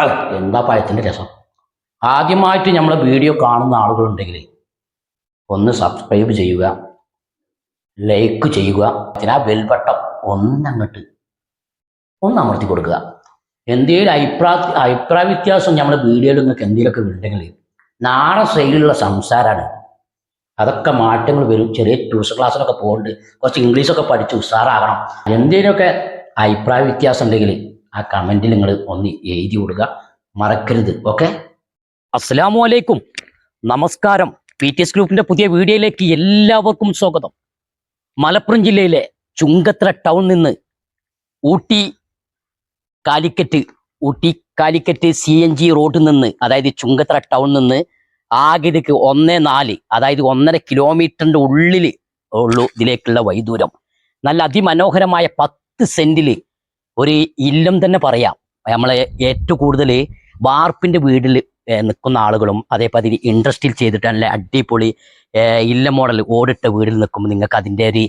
അല്ല എന്താ പഴത്തിന്റെ രസം? ആദ്യമായിട്ട് നമ്മൾ വീഡിയോ കാണുന്ന ആളുകളുണ്ടെങ്കിൽ ഒന്ന് സബ്സ്ക്രൈബ് ചെയ്യുക ലൈക്ക് ചെയ്യുക ആ ബെൽബട്ടം ഒന്നങ്ങോട്ട് ഒന്ന് അമർത്തി കൊടുക്കുക. എന്തെങ്കിലും അഭിപ്രായ അഭിപ്രായ വ്യത്യാസം നമ്മൾ വീഡിയോയിൽ നിങ്ങൾക്ക് എന്തെങ്കിലുമൊക്കെ ഉണ്ടെങ്കിൽ നാടൻ ശൈലിയിലുള്ള സംസാരമാണ് അതൊക്കെ മാറ്റങ്ങൾ വരും. ചെറിയ ട്യൂഷൻ ക്ലാസ്സിലൊക്കെ പോകുന്നുണ്ട് കുറച്ച് ഇംഗ്ലീഷൊക്കെ പഠിച്ച് ഉഷാറാകണം. എന്തെങ്കിലുമൊക്കെ അഭിപ്രായ വ്യത്യാസം ഉണ്ടെങ്കിൽ ആ കമന്റിൽ നിങ്ങൾ ഒന്ന് എഴുതി കൊടുക്കുക മറക്കരുത്. ഓക്കെ അസ്സലാമു അലൈക്കും നമസ്കാരം. പി ടി എസ് ഗ്രൂപ്പിന്റെ പുതിയ വീഡിയോയിലേക്ക് എല്ലാവർക്കും സ്വാഗതം. മലപ്പുറം ജില്ലയിലെ ചുങ്കത്ര ടൗൺ നിന്ന് Ooty Calicut Ooty Calicut C N G റോഡിൽ നിന്ന് അതായത് ചുങ്കത്ര ടൗൺ നിന്ന് ആകിലേക്ക് ഒന്നേ നാല് അതായത് ഒന്നര കിലോമീറ്ററിന്റെ ഉള്ളിൽ ഉള്ളൂ ഇതിലേക്കുള്ള വൈദൂരം നല്ല അതിമനോഹരമായ പത്ത് സെന്റിൽ ഒരു ഇല്ലം തന്നെ പറയാം. നമ്മളെ ഏറ്റവും കൂടുതൽ വാർപ്പിന്റെ വീട്ടിൽ നിൽക്കുന്ന ആളുകളും അതേപോലെ ഇൻഡസ്ട്രിയിൽ ചെയ്തിട്ട് നല്ല അടിപൊളി ഇല്ല മോഡൽ ഓടിട്ട വീടിൽ നിൽക്കുമ്പോൾ നിങ്ങൾക്ക് അതിന്റെ ഒരു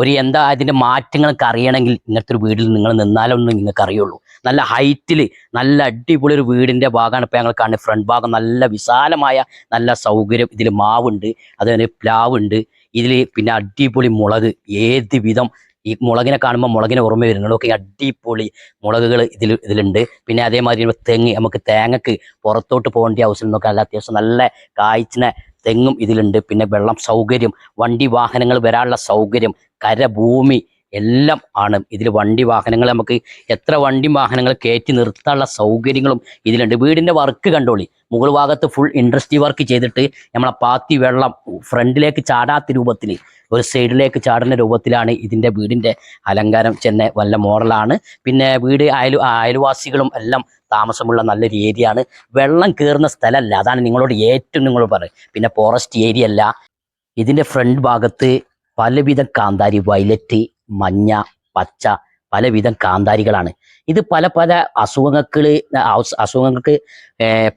ഒരു എന്താ അതിന്റെ മാറ്റങ്ങളൊക്കെ അറിയണമെങ്കിൽ ഇങ്ങനത്തെ ഒരു വീട്ടിൽ നിങ്ങൾ നിന്നാലൊന്നും നിങ്ങൾക്ക് അറിയുള്ളൂ. നല്ല ഹൈറ്റിൽ നല്ല അടിപൊളി ഒരു വീടിന്റെ ഭാഗമാണ് ഇപ്പോൾ ഞങ്ങൾ കാണുന്നത്. ഫ്രണ്ട് ഭാഗം നല്ല വിശാലമായ നല്ല സൗകര്യം. ഇതിൽ മാവുണ്ട് അതുപോലെ പ്ലാവുണ്ട്. ഇതിൽ പിന്നെ അടിപൊളി മുളക്. ഏത് വിധം ഈ മുളകിനെ കാണുമ്പോൾ മുളകിനെ ഓർമ്മ വരുന്നുള്ളൂ ഒക്കെ അടിപൊളി മുളകുകൾ ഇതിൽ ഇതിലുണ്ട്. പിന്നെ അതേമാതിരി തെങ്ങ് നമുക്ക് തേങ്ങക്ക് പുറത്തോട്ട് പോകേണ്ട ആവശ്യം നോക്കാൻ നല്ല അത്യാവശ്യം നല്ല കായ്ച്ചിന തെങ്ങും ഇതിലുണ്ട്. പിന്നെ വെള്ളം സൗകര്യം വണ്ടി വാഹനങ്ങൾ വരാനുള്ള സൗകര്യം കര ഭൂമി എല്ലാം ആണ്. ഇതിൽ വണ്ടി വാഹനങ്ങൾ നമുക്ക് എത്ര വണ്ടി വാഹനങ്ങൾ കയറ്റി നിർത്താനുള്ള സൗകര്യങ്ങളും ഇതിലുണ്ട്. വീടിന്റെ വർക്ക് കണ്ടോളി. മുകൾ ഭാഗത്ത് ഫുൾ ഇൻഡസ്ട്രി വർക്ക് ചെയ്തിട്ട് നമ്മളെ പാത്തി വെള്ളം ഫ്രണ്ടിലേക്ക് ചാടാത്ത രൂപത്തിൽ ഒരു സൈഡിലേക്ക് ചാടുന്ന രൂപത്തിലാണ് ഇതിന്റെ വീടിന്റെ അലങ്കാരം ചെന്ന വല്ല മോഡലാണ് പിന്നെ വീട് അയൽ അയൽവാസികളും എല്ലാം താമസമുള്ള നല്ലൊരു ഏരിയയാണ് വെള്ളം കയറുന്ന സ്ഥലമല്ല അതാണ് നിങ്ങളോട് ഏറ്റവും നിങ്ങൾ പറയും പിന്നെ ഫോറസ്റ്റ് ഏരിയ അല്ല. ഇതിന്റെ ഫ്രണ്ട് ഭാഗത്ത് പലവിധ കാന്താരി വയലറ്റ് മഞ്ഞ പച്ച പലവിധം കാന്താരികളാണ്. ഇത് പല പല അസുഖങ്ങൾക്ക് അസുഖങ്ങൾക്ക്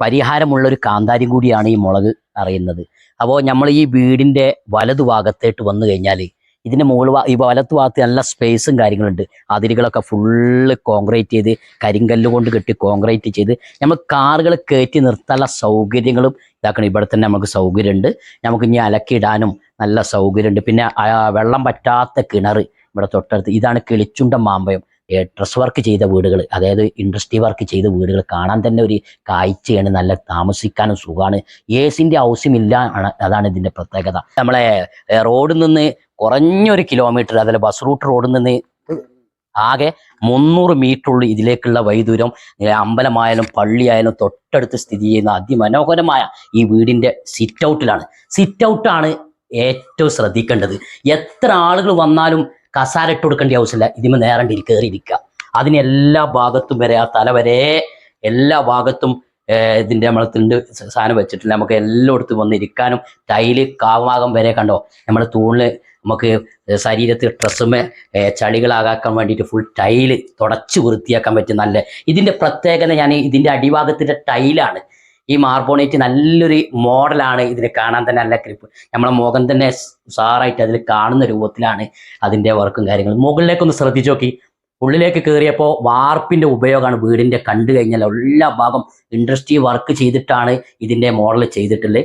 പരിഹാരമുള്ള ഒരു കാന്താരി കൂടിയാണ് ഈ മുളക് അറിയുന്നത്. അപ്പോൾ നമ്മൾ ഈ വീടിന്റെ വലതു ഭാഗത്തേട്ട് വന്നു കഴിഞ്ഞാൽ ഇതിന്റെ മുകൾ ഈ വലത്ത് ഭാഗത്ത് നല്ല സ്പേസും കാര്യങ്ങളുണ്ട്. അതിരുകളൊക്കെ ഫുള്ള് കോൺക്രീറ്റ് ചെയ്ത് കരിങ്കല്ല് കൊണ്ട് കെട്ടി കോൺക്രീറ്റ് ചെയ്ത് നമ്മൾ കാറുകൾ കയറ്റി നിർത്താനുള്ള സൗകര്യങ്ങളും ഇതാക്കണം. ഇവിടെ തന്നെ നമുക്ക് സൗകര്യമുണ്ട്. നമുക്ക് ഇനി അലക്കിയിടാനും നല്ല സൗകര്യമുണ്ട്. പിന്നെ വെള്ളം പറ്റാത്ത കിണർ ഇവിടെ തൊട്ടടുത്ത്. ഇതാണ് കിളിച്ചുണ്ട മാമ്പയം ഡ്രസ് വർക്ക് ചെയ്ത വീടുകൾ. അതായത് ഇൻഡസ്ട്രി വർക്ക് ചെയ്ത വീടുകൾ. കാണാൻ തന്നെ ഒരു കാഴ്ചയാണ്. നല്ല താമസിക്കാനും സുഖമാണ്. എ സിന്റെ ആവശ്യമില്ല അതാണ് ഇതിന്റെ പ്രത്യേകത. നമ്മളെ റോഡിൽ നിന്ന് കുറഞ്ഞൊരു കിലോമീറ്റർ അതല്ല ബസ് റൂട്ട് റോഡിൽ നിന്ന് ആകെ മുന്നൂറ് മീറ്റർ ഉള്ളു ഇതിലേക്കുള്ള വൈദൂരം. അമ്പലമായാലും പള്ളിയായാലും തൊട്ടടുത്ത് സ്ഥിതി ചെയ്യുന്ന അതിമനോഹരമായ ഈ വീടിന്റെ സിറ്റ് ഔട്ടിലാണ് സിറ്റ് ഔട്ടാണ് ഏറ്റവും ശ്രദ്ധിക്കേണ്ടത്. എത്ര ആളുകൾ വന്നാലും കസാര ഇട്ട് കൊടുക്കേണ്ട ആവശ്യമില്ല. ഇതിന് നേരണ്ടി കയറിയിരിക്കുക അതിന് എല്ലാ ഭാഗത്തും വരെ ആ തല വരെ എല്ലാ ഭാഗത്തും ഇതിന്റെ നമ്മൾ തിണ്ട് സാധനം വെച്ചിട്ടില്ല നമുക്ക് എല്ലായിടത്തും വന്നിരിക്കാനും തൈൽ കാവാകം വരെ കണ്ടോ? നമ്മുടെ തൂണിൽ നമുക്ക് ശരീരത്തിൽ ഡ്രസ്സുമേ ചളികളാകാക്കാൻ വേണ്ടിയിട്ട് ഫുൾ ടൈൽ തുടച്ച് വൃത്തിയാക്കാൻ പറ്റും നല്ല ഇതിന്റെ പ്രത്യേകത ഞാൻ ഇതിന്റെ അടിഭാഗത്തിന്റെ ടൈലാണ് ഈ മാർബോണേറ്റ് നല്ലൊരു മോഡലാണ് ഇതിൽ കാണാൻ തന്നെ നല്ല ക്രിപ്പ് നമ്മളെ മുഖം തന്നെ ഉസാറായിട്ട് അതിൽ കാണുന്ന രൂപത്തിലാണ് അതിന്റെ വർക്കും കാര്യങ്ങളും. മുകളിലേക്കൊന്ന് ശ്രദ്ധിച്ചു നോക്കി. ഉള്ളിലേക്ക് കയറിയപ്പോൾ വാർപ്പിന്റെ ഉപയോഗമാണ് വീടിന്റെ കണ്ടു കഴിഞ്ഞാൽ എല്ലാ ഭാഗം ഇൻഡസ്ട്രി വർക്ക് ചെയ്തിട്ടാണ് ഇതിന്റെ മോഡൽ ചെയ്തിട്ടുള്ളത്.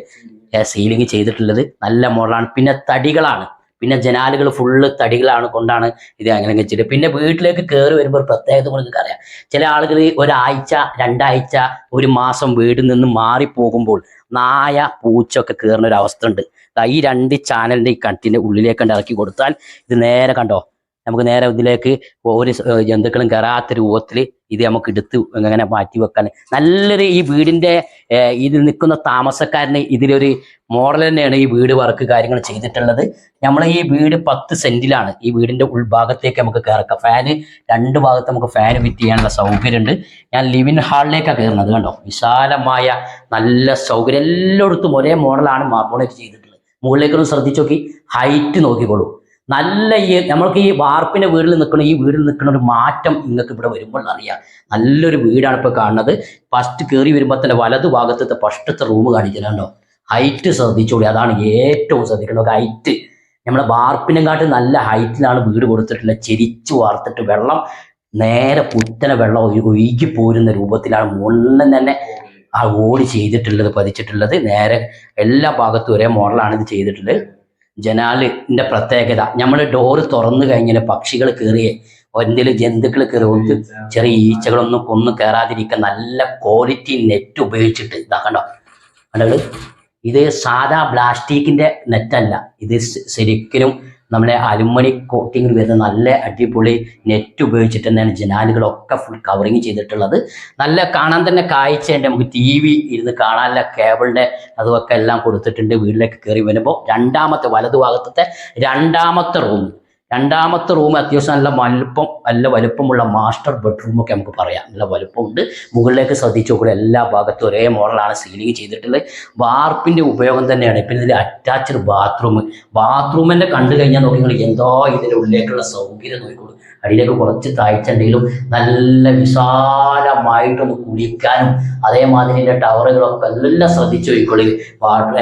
സീലിംഗ് ചെയ്തിട്ടുള്ളത്. നല്ല മോഡലാണ്. പിന്നെ തടികളാണ്. പിന്നെ ജനാലുകൾ ഫുള്ള് തടികളാണ് കൊണ്ടാണ് ഇത് അങ്ങനെ വെച്ചിട്ട് പിന്നെ വീട്ടിലേക്ക് കയറി വരുമ്പോൾ ഒരു പ്രത്യേകത നിങ്ങൾക്ക് അറിയാം. ചില ആളുകൾ ഒരാഴ്ച രണ്ടാഴ്ച ഒരു മാസം വീട്ടിൽ നിന്ന് മാറിപ്പോകുമ്പോൾ നായ പൂച്ചൊക്കെ കയറുന്ന ഒരു അവസ്ഥ ഉണ്ട്. ഈ രണ്ട് ചാനലിന്റെ ഈ കട്ടിന്റെ ഉള്ളിലേക്ക് ഇറക്കി കൊടുത്താൽ ഇത് നേരെ കണ്ടോ? നമുക്ക് നേരെ ഇതിലേക്ക് ഒരു ജന്തുക്കളും കയറാത്ത രൂപത്തിൽ ഇത് നമുക്ക് എടുത്ത് അങ്ങനെ മാറ്റി വെക്കാൻ. നല്ലൊരു ഈ വീടിന്റെ ഇത് ഇതിൽ നിൽക്കുന്ന താമസക്കാരന് ഇതിലൊരു മോഡൽ തന്നെയാണ് ഈ വീട് വർക്ക് കാര്യങ്ങൾ ചെയ്തിട്ടുള്ളത്. നമ്മൾ ഈ വീട് പത്ത് സെന്റിലാണ്. ഈ വീടിന്റെ ഉൾഭാഗത്തേക്ക് നമുക്ക് കയറക്കാം. ഫാന് രണ്ട് ഭാഗത്ത് നമുക്ക് ഫാൻ ഫിറ്റ് ചെയ്യാനുള്ള സൗകര്യമുണ്ട്. ഞാൻ ലിവിൻ ഹാളിലേക്കാണ് കയറുന്നത് കണ്ടോ? വിശാലമായ നല്ല സൗകര്യം. എല്ലായിടത്തും ഒരേ മോഡലാണ് മാർബോണേറ്റ് ചെയ്തിട്ടുള്ളത്. മുകളിലേക്കൊന്ന് ശ്രദ്ധിച്ചു നോക്കി. ഹൈറ്റ് നോക്കിക്കോളൂ. നല്ല ഈ നമ്മൾക്ക് ഈ വാർപ്പിന്റെ വീട്ടിൽ നിൽക്കുന്ന ഈ വീട്ടിൽ നിൽക്കുന്ന ഒരു മാറ്റം നിങ്ങൾക്ക് ഇവിടെ വരുമ്പോൾ അറിയാം. നല്ലൊരു വീടാണ് ഇപ്പോൾ കാണുന്നത്. ഫസ്റ്റ് കയറി വരുമ്പോൾ തന്നെ വലതു ഭാഗത്തെ ഫസ്റ്റത്തെ റൂം കാണിക്കുന്നുണ്ടോ ഹൈറ്റ് ശ്രദ്ധിച്ചോളി. അതാണ് ഏറ്റവും ശ്രദ്ധിക്കേണ്ടത്. ഹൈറ്റ് നമ്മളെ വാർപ്പിനെക്കാട്ടും നല്ല ഹൈറ്റിലാണ് വീട് കൊടുത്തിട്ടുള്ളത് ചെരിച്ചു വാർത്തിട്ട് വെള്ളം നേരെ പുത്തന വെള്ളം ഒഴു- ഒഴുകി പോരുന്ന രൂപത്തിലാണ് മുകളിൽ തന്നെ ആ ഓടി ചെയ്തിട്ടുള്ളത് പതിച്ചിട്ടുള്ളത്. നേരെ എല്ലാ ഭാഗത്തും ഒരേ മോഡലാണ് ഇത് ചെയ്തിട്ടുള്ളത്. ജനാലിന്റെ പ്രത്യേകത. നമ്മൾ ഡോറ് തുറന്നു കഴിഞ്ഞാൽ പക്ഷികൾ കയറിയേ എന്തെങ്കിലും ജന്തുക്കൾ കയറി ഒന്ന് ചെറിയ ഈച്ചകളൊന്നും കൊന്നു കയറാതിരിക്കാൻ നല്ല ക്വാളിറ്റി നെറ്റ് ഉപയോഗിച്ചിട്ട്. ഇതാ കണ്ടോ? കണ്ടത് ഇത്? സാധാ പ്ലാസ്റ്റിക്കിന്റെ നെറ്റല്ല ഇത് ശരിക്കും നമ്മളെ അലുമണി കോട്ടിങ്ങിൽ വരുന്ന നല്ല അടിപൊളി നെറ്റ് ഉപയോഗിച്ചിട്ട് തന്നെയാണ് ജനാലുകളൊക്കെ ഫുൾ കവറിങ് ചെയ്തിട്ടുള്ളത്. നല്ല കാണാൻ തന്നെ കാഴ്ചയുണ്ട് നമുക്ക് ടി വി ഇരുന്ന് കാണാനുള്ള കേബിളിന്റെ അതുമൊക്കെ എല്ലാം കൊടുത്തിട്ടുണ്ട്. വീട്ടിലേക്ക് കയറി വരുമ്പോൾ രണ്ടാമത്തെ വലതുഭാഗത്തെ രണ്ടാമത്തെ റൂം രണ്ടാമത്തെ റൂം അത്യാവശ്യം നല്ല വലുപ്പം നല്ല വലുപ്പമുള്ള മാസ്റ്റർ ബെഡ്റൂം ഒക്കെ നമുക്ക് പറയാം. നല്ല വലുപ്പമുണ്ട്. മുകളിലേക്ക് ശ്രദ്ധിച്ചു നോക്കുക എല്ലാ ഭാഗത്തും ഒരേ മോഡലാണ് സീലിംഗ് ചെയ്തിട്ടുള്ളത്. വാർപ്പിന്റെ ഉപയോഗം തന്നെയാണ്. പിന്നെ ഇതിൽ അറ്റാച്ച്ഡ് ബാത്റൂം ബാത്റൂമിന്റെ കണ്ടു കഴിഞ്ഞാൽ നോക്കി നിങ്ങൾ എന്തോ ഇതിന്റെ ഉള്ളിലേക്കുള്ള സൗകര്യം നോക്കിക്കോളൂ. അടിയിലേക്ക് കുറച്ച് താഴ്ച ഉണ്ടെങ്കിലും നല്ല വിശാലമായിട്ടൊന്ന് കുളിക്കാനും അതേമാതിരി എന്റെ ടവറുകളൊക്കെ എല്ലാം ശ്രദ്ധിച്ചു പോയിക്കൊള്ളി വാട്ടർ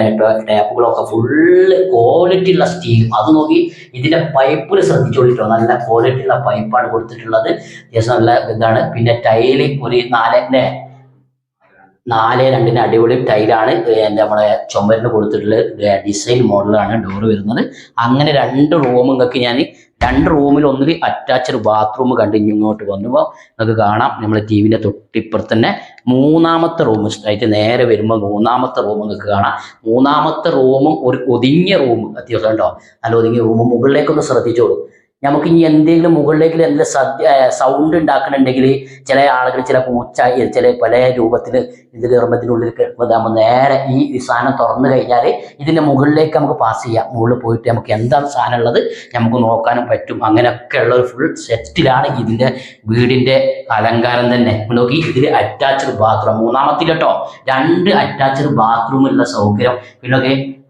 ടാപ്പുകളൊക്കെ ഫുള്ള് ക്വാളിറ്റി ഉള്ള സ്റ്റീൽ. അത് നോക്കി ഇതിന്റെ പൈപ്പിൽ ശ്രദ്ധിച്ചുകൊള്ളിട്ടോ നല്ല ക്വാളിറ്റി ഉള്ള പൈപ്പാണ് കൊടുത്തിട്ടുള്ളത്. അത്യാവശ്യം നല്ല ഇതാണ്. പിന്നെ ടൈൽ ഒരു നാലിന്റെ നാല് രണ്ടിന് അടിപൊളി ടൈലാണ് എന്റെ നമ്മളെ ചുമരിന് കൊടുത്തിട്ടുള്ള ഡിസൈൻ മോഡലാണ് ഡോർ വരുന്നത്. അങ്ങനെ രണ്ട് റൂം നിങ്ങൾക്ക് ഞാൻ രണ്ട് റൂമിൽ ഒന്നിൽ അറ്റാച്ച്ഡ് ബാത്റൂം കണ്ട് ഇങ്ങോട്ട് വന്നുമ്പോൾ നിങ്ങൾക്ക് കാണാം. നമ്മൾ ടി വിന്റെ തൊട്ടിപ്പുറത്ത് തന്നെ മൂന്നാമത്തെ റൂം ആയിട്ട് നേരെ വരുമ്പോൾ മൂന്നാമത്തെ റൂം നിങ്ങൾക്ക് കാണാം. മൂന്നാമത്തെ റൂമും ഒരു ഒതുങ്ങിയ റൂം അത്യാവശ്യം ഉണ്ടോ നല്ല ഒതുങ്ങിയ റൂം മുകളിലേക്കൊന്ന് ശ്രദ്ധിച്ചോളൂ. നമുക്ക് ഇനി എന്തെങ്കിലും മുകളിലേക്ക് എന്തെങ്കിലും സദ്യ സൗണ്ട് ഉണ്ടാക്കണമെങ്കിൽ ചില ആളുകൾ ചില പൂച്ച ചില പല രൂപത്തിൽ ഇത് കയറുമ്പത്തിനുള്ളിൽ നമ്മൾ നേരെ ഈ ഈ സാധനം തുറന്നു കഴിഞ്ഞാൽ ഇതിന്റെ മുകളിലേക്ക് നമുക്ക് പാസ് ചെയ്യാം. മുകളിൽ പോയിട്ട് നമുക്ക് എന്താണ് സാധനം ഉള്ളത് നമുക്ക് നോക്കാനും പറ്റും. അങ്ങനെയൊക്കെ ഉള്ള ഒരു ഫുൾ സെറ്റിലാണ് ഇതിന്റെ വീടിന്റെ അലങ്കാരം തന്നെ. നോക്കി ഇതിൽ അറ്റാച്ച്ഡ് ബാത്റൂം മൂന്നാമത്തിൽ കേട്ടോ രണ്ട് അറ്റാച്ച്ഡ് ബാത്റൂമുള്ള സൗകര്യം. പിന്നെ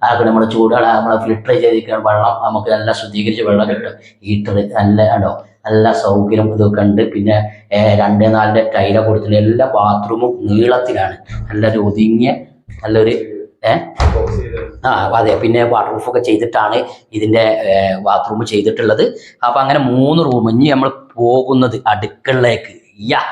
അതൊക്കെ നമ്മൾ ചൂടുവെള്ളം നമ്മൾ ഫിൽട്ടർ ചെയ്തിരിക്കുന്ന വെള്ളം നമുക്ക് നല്ല ശുദ്ധീകരിച്ച് വെള്ളം കിട്ടും. ഹീറ്റർ നല്ല ഉണ്ടോ? നല്ല സൗകര്യം ഇതൊക്കെ ഉണ്ട്. പിന്നെ രണ്ട് നാലിന്റെ ടൈല കൊടുത്തിട്ട് എല്ലാ ബാത്റൂമും നീളത്തിലാണ്. നല്ലൊരു ഒതുങ്ങിയ നല്ലൊരു ആ അതെ. പിന്നെ വാട്ടർ പ്രൂഫ് ഒക്കെ ചെയ്തിട്ടാണ് ഇതിന്റെ ബാത്റൂം ചെയ്തിട്ടുള്ളത്. അപ്പം അങ്ങനെ മൂന്ന് റൂം ഇനി നമ്മൾ പോകുന്നത് അടുക്കളയിലേക്ക് യാ!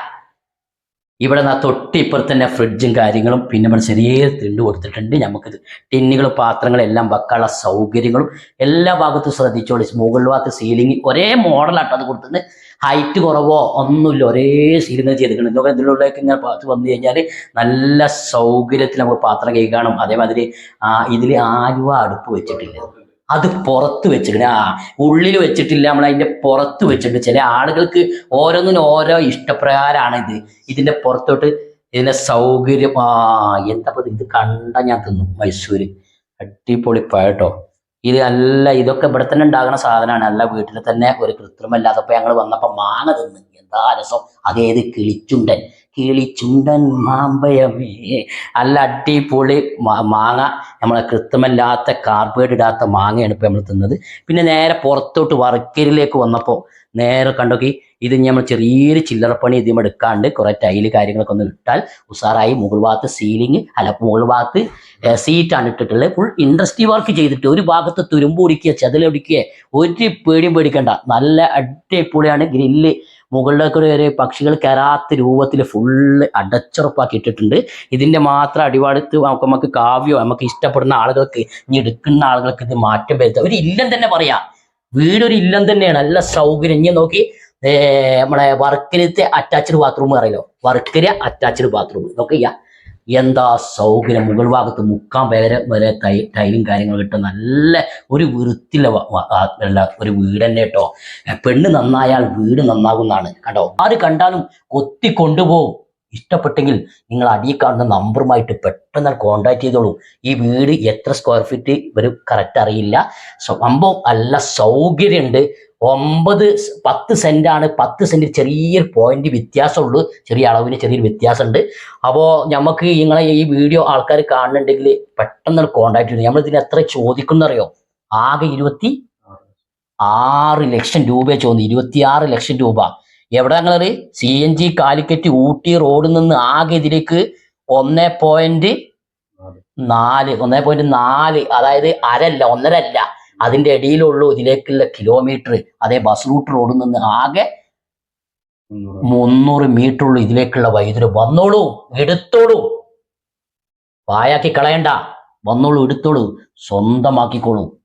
ഇവിടെ നിന്നാ തൊട്ടിപ്പുറത്ത് തന്നെ ഫ്രിഡ്ജും കാര്യങ്ങളും പിന്നെ നമ്മൾ ചെറിയ തിണ്ട് കൊടുത്തിട്ടുണ്ട് നമുക്ക് ടിന്നുകളും പാത്രങ്ങളും എല്ലാം വെക്കാനുള്ള സൗകര്യങ്ങളും എല്ലാ ഭാഗത്തും ശ്രദ്ധിച്ചോളി. മുകളിൽ ഭാഗത്ത് സീലിംഗ് ഒരേ മോഡലാട്ടോ അത് കൊടുത്തിട്ട് ഹൈറ്റ് കുറവോ ഒന്നുമില്ല. ഒരേ സീലിംഗ് ചെയ്തിട്ടുണ്ട് ഇതൊക്കെ എന്തിനുള്ളിലേക്ക് ഇങ്ങനെ വന്നു കഴിഞ്ഞാൽ നല്ല സൗകര്യത്തിൽ നമുക്ക് പാത്രം കഴിക്കാനും അതേമാതിരി ഇതിൽ ആലുവ അടുപ്പ് വെച്ചിട്ടില്ല. അത് പുറത്ത് വെച്ചിട്ടുണ്ട് ആ ഉള്ളിൽ വെച്ചിട്ടില്ല നമ്മൾ അതിന്റെ പുറത്ത് വെച്ചിട്ടുണ്ട്. ചില ആളുകൾക്ക് ഓരോന്നിനും ഓരോ ഇഷ്ടപ്രകാരമാണ് ഇത്. ഇതിന്റെ പുറത്തോട്ട് ഇതിന്റെ സൗകര്യം ആ എന്താ ഇത്? കണ്ട ഞാൻ തിന്നു മൈസൂര്. അടിപൊളി പഴട്ടോ ഇത് നല്ല ഇതൊക്കെ ഇവിടെ തന്നെ ഉണ്ടാകുന്ന സാധനമാണ്. അല്ല വീട്ടിൽ തന്നെ ഒരു കൃത്രിമല്ലാത്തപ്പോൾ ഞങ്ങൾ വന്നപ്പോൾ മാങ്ങ തിന്നു. എന്താ രസം? അതേത് കിളിച്ചുണ്ടൻ. കിളിച്ചുണ്ടൻ മാമ്പയമേ നല്ല അടിപൊളി മാങ്ങ. നമ്മളെ കൃത്യമല്ലാത്ത കാർബേഡ് ഇടാത്ത മാങ്ങയാണ് ഇപ്പോൾ നമ്മൾ തിന്നത്. പിന്നെ നേരെ പുറത്തോട്ട് വർക്കരിലേക്ക് വന്നപ്പോൾ നേരെ കണ്ടോക്കി ഇത് നമ്മൾ ചെറിയൊരു ചില്ലറപ്പണി ഇതിന് എടുക്കാണ്ട് കുറെ ടൈൽ കാര്യങ്ങളൊക്കെ ഒന്ന് ഇട്ടാൽ ഉസാറായി മുകൾ ഭാഗത്ത് സീലിംഗ് അല്ല മുകൾ ഭാഗത്ത് സീറ്റാണ് ഇട്ടിട്ടുള്ളത്. ഫുൾ ഇൻഡസ്ട്രി വർക്ക് ചെയ്തിട്ട് ഒരു ഭാഗത്ത് തുരുമ്പ് ഒടിക്കുക ചതിലൊടിക്കുക ഒരു പേടിയും പേടിക്കണ്ട. നല്ല അടിപൊളിയാണ് ഗ്രില്ല് മുകളിലേക്ക് ഒരു കയറി പക്ഷികൾ കയറാത്ത രൂപത്തിൽ ഫുള്ള് അടച്ചുറപ്പാക്കി ഇട്ടിട്ടുണ്ട് ഇതിന്റെ മാത്രം അടിവാടത്ത് നമുക്ക് നമുക്ക് കാവ്യോ നമുക്ക് ഇഷ്ടപ്പെടുന്ന ആളുകൾക്ക് ഇനി എടുക്കുന്ന ആളുകൾക്ക് ഇത് മാറ്റം വരുത്തുക ഒരു ഇല്ലം തന്നെ പറയാം. വീടൊരു ഇല്ലം തന്നെയാണ്. നല്ല സൗകര്യം. ഇനി നോക്കി നമ്മളെ വർക്കരത്തെ അറ്റാച്ച്ഡ് ബാത്റൂം പറയലോ വർക്കര അറ്റാച്ച്ഡ് ബാത്റൂം നോക്കിയ. എന്താ സൗകര്യം? മുകൾ ഭാഗത്ത് മുക്കാൻ വരെ വരെ ടൈ ടൈലും കാര്യങ്ങളും കിട്ടും നല്ല ഒരു വൃത്തിയുള്ള ഉള്ള ഒരു വീട് തന്നെ കേട്ടോ. പെണ്ണ് നന്നായാൽ വീട് നന്നാകുന്നതാണ്. കണ്ടോ? ആര് കണ്ടാലും കൊത്തി കൊണ്ടുപോകും ഇഷ്ടപ്പെട്ടെങ്കിൽ നിങ്ങൾ അടിയിൽ കാണുന്ന നമ്പറുമായിട്ട് പെട്ടെന്ന് കോണ്ടാക്ട് ചെയ്തോളൂ. ഈ വീട് എത്ര സ്ക്വയർ ഫീറ്റ് ഇവർ കറക്റ്റ് അറിയില്ല. സംഭവം നല്ല സൗകര്യമുണ്ട്. ഒമ്പത് പത്ത് സെന്റാണ് പത്ത് സെന്റ് ചെറിയൊരു പോയിന്റ് വ്യത്യാസമുള്ളൂ. ചെറിയ അളവിന് ചെറിയൊരു വ്യത്യാസമുണ്ട്. അപ്പോൾ നമുക്ക് നിങ്ങളെ ഈ വീഡിയോ ആൾക്കാർ കാണുന്നുണ്ടെങ്കിൽ പെട്ടെന്ന് കോണ്ടാക്ട് ചെയ്യുന്നത് നമ്മൾ ഇതിന് എത്ര ചോദിക്കുന്നറിയോ? ആകെ ഇരുപത്തി ആറ് ലക്ഷം രൂപ ചോദിച്ചു ഇരുപത്തിയാറ് ലക്ഷം രൂപ. എവിടെ ഞങ്ങൾ C N G Calicut Ooty റോഡിൽ നിന്ന് ആകെ ഇതിലേക്ക് ഒന്നേ പോയിന്റ് നാല്. ഒന്നേ പോയിന്റ് നാല്. അതായത് അരല്ല ഒന്നര അതിന്റെ ഇടയിലുള്ളൂ ഇതിലേക്കുള്ള കിലോമീറ്റർ അതേ ബസ് റൂട്ട് റോഡിൽ നിന്ന് ആകെ മുന്നൂറ് മീറ്ററുള്ള ഇതിലേക്കുള്ള വൈദ്യുതി വന്നോളൂ എടുത്തോളൂ. വായാക്കി കളയണ്ട. വന്നോളൂ എടുത്തോളൂ. സ്വന്തമാക്കിക്കോളൂ.